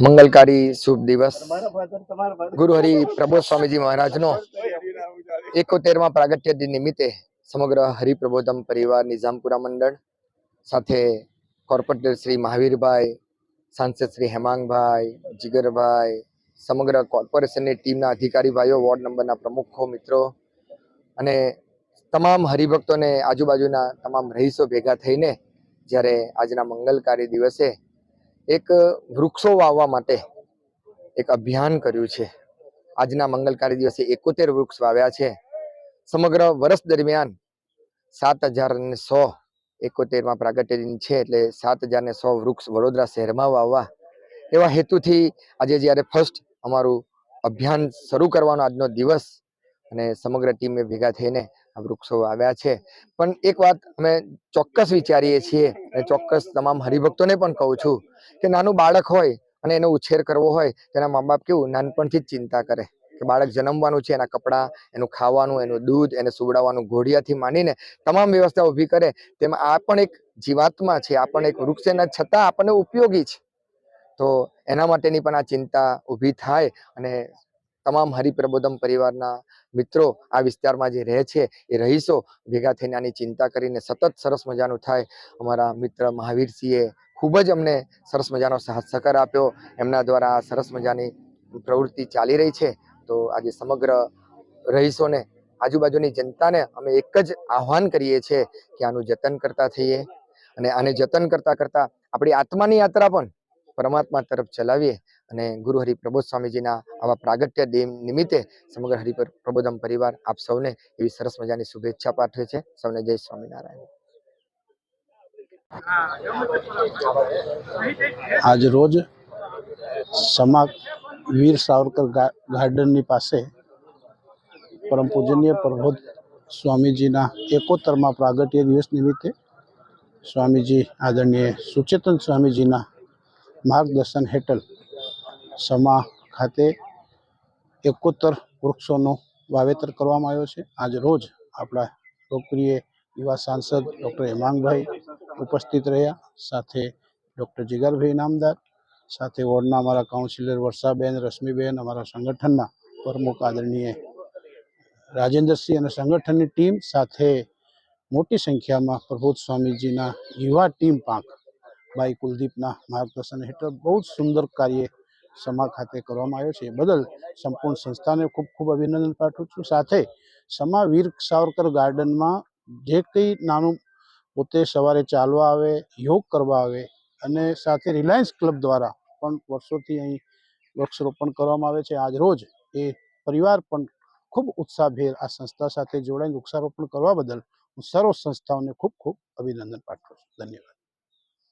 મંગલકારી શુભ દિવસ. ગુરુ હરિ પ્રબોધ સ્વામીજી મહારાજનો એકોતેરમાં પ્રાગટ્ય દિન નિમિત્તે સમગ્ર હરિપ્રબોધમ પરિવાર નિઝામપુરા મંડળ સાથે કોર્પોરેટર શ્રી મહાવીરભાઈ સાંસદ શ્રી હેમાંગભાઈ જીગરભાઈ સમગ્ર કોર્પોરેશનની ટીમના અધિકારી ભાઈઓ વોર્ડ નંબરના પ્રમુખો મિત્રો અને તમામ હરિભક્તોને આજુબાજુના તમામ રહીશો ભેગા થઈને જ્યારે આજના મંગલકારી દિવસે એક વૃક્ષો વાવવા માટે એક અભિયાન કર્યું છે. આજના મંગલકારી દિવસે એકોતેર વૃક્ષ વાવ્યા છે. સમગ્ર વર્ષ દરમિયાન સાત હજાર ને સો એકોતેરમાં પ્રાગટ્ય છે એટલે સાત હજાર ને સો વૃક્ષ વડોદરા શહેરમાં વાવવા. એવા હેતુથી આજે જ્યારે ફર્સ્ટ અમારું અભિયાન શરૂ કરવાનો આજનો દિવસ અને સમગ્ર ટીમે ભેગા થઈને વૃક્ષો વાવ્યા છે. પણ એક વાત અમે ચોક્કસ વિચારીએ છીએ અને ચોક્કસ તમામ હરિભક્તોને પણ કહું છું કે નાનું બાળક હોય અને એનો ઉછેર કરવો હોય તેના મા બાપ કેવું નાનપણથી જ ચિંતા કરે કે બાળક જન્મવાનું છે એના કપડાં, એનું ખાવાનું, એનું દૂધ, એને સુવડાવવાનું ઘોડિયાથી માંડીને તમામ વ્યવસ્થા ઊભી કરે તેમાં આ પણ એક જીવાત્મા છે, આ પણ એક વૃક્ષ એના છતાં આપણને ઉપયોગી છે. તો એના માટેની પણ આ ચિંતા ઊભી થાય અને તમામ હરિપ્રબોધમ પરિવારના મિત્રો આ વિસ્તારમાં જે રહે છે, એ રહીશો ભેગા થઈને આની ચિંતા કરીને સતત સરસ મજાનું થાય. અમારા મિત્ર મહાવીરસિંહે ખૂબ જ અમને સરસ મજાનો સાથ સહકાર આપ્યો. એમના દ્વારા આ સરસ મજાની પ્રવૃત્તિ ચાલી રહી છે. તો આજે સમગ્ર રહીશોને, આજુબાજુની જનતાને અમે એક જ આહ્વાન કરીએ છીએ કે આનું જતન કરતા થઈએ અને આને જતન કરતા કરતા આપણી આત્માની યાત્રા પણ પરમાત્મા તરફ ચલાવીએ. અને ગુરુ હરિ પ્રબોધ સ્વામીજીના આવા પ્રાગટ્ય દિન નિમિત્તે સમગ્ર હરિ પ્રબોધમ પરિવાર આપ સૌને એવી સરસ મજાની શુભેચ્છા પાઠવે છે. સૌને જય સ્વામિનારાયણ. આજ રોજ સમા, વીર સાવરકર ગાર્ડનની પાસે પરમ પૂજનીય પ્રબોધ સ્વામીજીના એકોતરમાં પ્રાગટ્ય દિવસ નિમિત્તે સ્વામીજી આદરણીય સુચેતન સ્વામીજીના માર્ગદર્શન હેઠળ સમા ખાતે એકોતર વૃક્ષોનું વાવેતર કરવામાં આવ્યો છે. આજ રોજ આપણા લોકપ્રિય યુવા સાંસદ ડૉક્ટર હેમાંગભાઈ ઉપસ્થિત રહ્યા, સાથે ડૉક્ટર જીગરભાઈ નામદાર, સાથે વોર્ડના અમારા કાઉન્સિલર વર્ષાબેન, રશ્મિબેન, અમારા સંગઠનના પ્રમુખ આદરણીય રાજેન્દ્રસિંહ અને સંગઠનની ટીમ, સાથે મોટી સંખ્યામાં પ્રભુત સ્વામીજીના યુવા ટીમ પાંખ ભાઈ કુલદીપના માર્ગદર્શન હેઠળ બહુ જ સુંદર કાર્ય સમા ખાતે કરવામાં આવ્યો છે. બદલ સંપૂર્ણ સંસ્થાને ખૂબ ખૂબ અભિનંદન પાઠવું છું. સાથે સમા વીર સાવરકર ગાર્ડનમાં જે કંઈ નાનું પોતે સવારે ચાલવા આવે, યોગ કરવા આવે અને સાથે રિલાયન્સ ક્લબ દ્વારા પણ વર્ષોથી અહીં વૃક્ષરોપણ કરવામાં આવે છે. આજ રોજ એ પરિવાર પણ ખૂબ ઉત્સાહભેર આ સંસ્થા સાથે જોડાઈને વૃક્ષારોપણ કરવા બદલ હું સર્વ સંસ્થાઓને ખૂબ ખૂબ અભિનંદન પાઠવું છું. ધન્યવાદ.